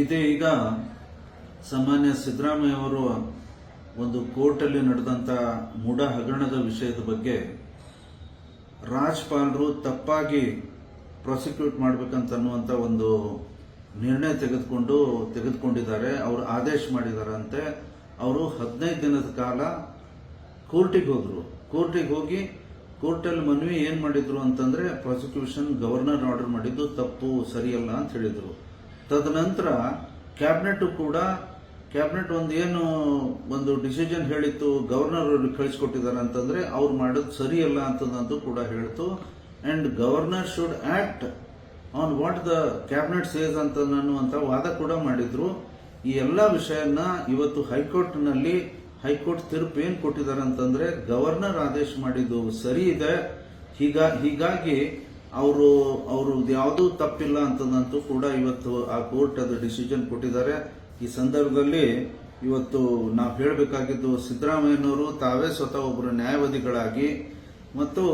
ಇದೇ ಈಗ ಸಾಮಾನ್ಯ ಸಿದ್ದರಾಮಯ್ಯ ಅವರು ಒಂದು ಕೋರ್ಟಲ್ಲಿ ನಡೆದಂಥ ಮುಡ ಹಗರಣದ ವಿಷಯದ ಬಗ್ಗೆ ರಾಜ್ಪಾಲರು ತಪ್ಪಾಗಿ ಪ್ರಾಸಿಕ್ಯೂಟ್ ಮಾಡ್ಬೇಕಂತ ಅನ್ನುವಂತ ಒಂದು ನಿರ್ಣಯ ತೆಗೆದುಕೊಂಡು, ತೆಗೆದುಕೊಂಡಿದ್ದಾರೆ. ಅವರು ಆದೇಶ ಮಾಡಿದಾರಂತೆ. ಅವರು ಹದಿನೈದು ದಿನದ ಕಾಲ ಕೋರ್ಟಿಗೆ ಹೋದರು. ಕೋರ್ಟಿಗೆ ಹೋಗಿ ಕೋರ್ಟಲ್ಲಿ ಮನವಿ ಏನು ಮಾಡಿದ್ರು ಅಂತಂದ್ರೆ ಪ್ರಾಸಿಕ್ಯೂಷನ್ ಗವರ್ನರ್ ಆರ್ಡರ್ ಮಾಡಿದ್ದು ತಪ್ಪು, ಸರಿಯಲ್ಲ ಅಂತ ಹೇಳಿದ್ರು. ತದನಂತರ ಕ್ಯಾಬಿನೆಟ್ ಕೂಡ, ಕ್ಯಾಬಿನೆಟ್ ಒಂದು ಏನು ಒಂದು ಡಿಸಿಷನ್ ಹೇಳಿತ್ತು, ಗವರ್ನರ್ ಅವ್ರಿಗೆ ಕಳಿಸ್ಕೊಟ್ಟಿದ್ದಾರೆ ಅಂತಂದ್ರೆ ಅವ್ರು ಮಾಡೋದು ಸರಿಯಲ್ಲ ಅಂತದಂತೂ ಕೂಡ ಹೇಳ್ತು. And governor should act on what the cabinet says ಅಂತ ಅನ್ನುವಂಥ ವಾದ ಕೂಡ ಮಾಡಿದ್ರು. ಈ ಎಲ್ಲ ವಿಷಯನ ಇವತ್ತು ಹೈಕೋರ್ಟ್ನಲ್ಲಿ, ಹೈಕೋರ್ಟ್ ತೀರ್ಪು ಏನು ಕೊಟ್ಟಿದ್ದಾರೆ ಅಂತಂದ್ರೆ ಗವರ್ನರ್ ಆದೇಶ ಮಾಡಿದ್ದು ಸರಿ ಇದೆ. ಹೀಗ, ಹೀಗಾಗಿ ಅವರು ಅವರು ಯಾವುದೂ ತಪ್ಪಿಲ್ಲ ಅಂತದಂತೂ ಕೂಡ ಇವತ್ತು ಆ ಕೋರ್ಟ್ ಅದು ಡಿಸಿಷನ್ ಕೊಟ್ಟಿದ್ದಾರೆ. ಈ ಸಂದರ್ಭದಲ್ಲಿ ಇವತ್ತು ನಾವು ಹೇಳಬೇಕಾಗಿದ್ದು ಸಿದ್ದರಾಮಯ್ಯನವರು ತಾವೇ ಸ್ವತಃ ಒಬ್ಬರು ನ್ಯಾಯವಾದಿಗಳಾಗಿ ಮತ್ತು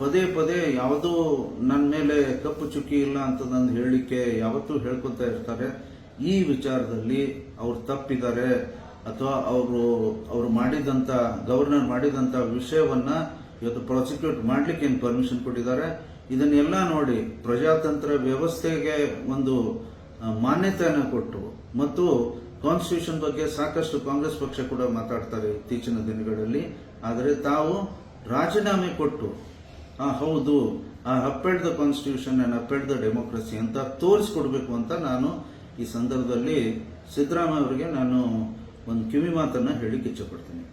ಪದೇ ಪದೇ ಯಾವುದೂ ನನ್ನ ಮೇಲೆ ಕಪ್ಪು ಚುಕ್ಕಿ ಇಲ್ಲ ಅಂತದಂದು ಹೇಳಲಿಕ್ಕೆ ಯಾವತ್ತೂ ಹೇಳ್ಕೊತಾ ಇರ್ತಾರೆ. ಈ ವಿಚಾರದಲ್ಲಿ ಅವ್ರು ತಪ್ಪಿದ್ದಾರೆ. ಅಥವಾ ಅವರು ಅವರು ಮಾಡಿದಂತ, ಗವರ್ನರ್ ಮಾಡಿದಂತ ವಿಷಯವನ್ನ ಇವತ್ತು ಪ್ರಾಸಿಕ್ಯೂಟ್ ಮಾಡ್ಲಿಕ್ಕೆ ಏನು ಪರ್ಮಿಷನ್ ಕೊಟ್ಟಿದ್ದಾರೆ? ಇದನ್ನೆಲ್ಲ ನೋಡಿ ಪ್ರಜಾತಂತ್ರ ವ್ಯವಸ್ಥೆಗೆ ಒಂದು ಮಾನ್ಯತೆಯನ್ನು ಕೊಟ್ಟು ಮತ್ತು ಕಾನ್ಸ್ಟಿಟ್ಯೂಷನ್ ಬಗ್ಗೆ ಸಾಕಷ್ಟು ಕಾಂಗ್ರೆಸ್ ಪಕ್ಷ ಕೂಡ ಮಾತಾಡ್ತಾರೆ ಇತ್ತೀಚಿನ ದಿನಗಳಲ್ಲಿ. ಆದರೆ ತಾವು ರಾಜೀನಾಮೆ ಕೊಟ್ಟು, ಆ, ಹೌದು, ಆ upheld the constitution and upheld the democracy ಅಂತ ತೋರಿಸ್ಕೊಡ್ಬೇಕು ಅಂತ ನಾನು ಈ ಸಂದರ್ಭದಲ್ಲಿ ಸಿದ್ದರಾಮಯ್ಯ ಅವರಿಗೆ ನಾನು ಒಂದು ಕಿವಿ ಮಾತನ್ನು ಹೇಳಿಕ್ಕೆ ಇಚ್ಛಪಡ್ತೀನಿ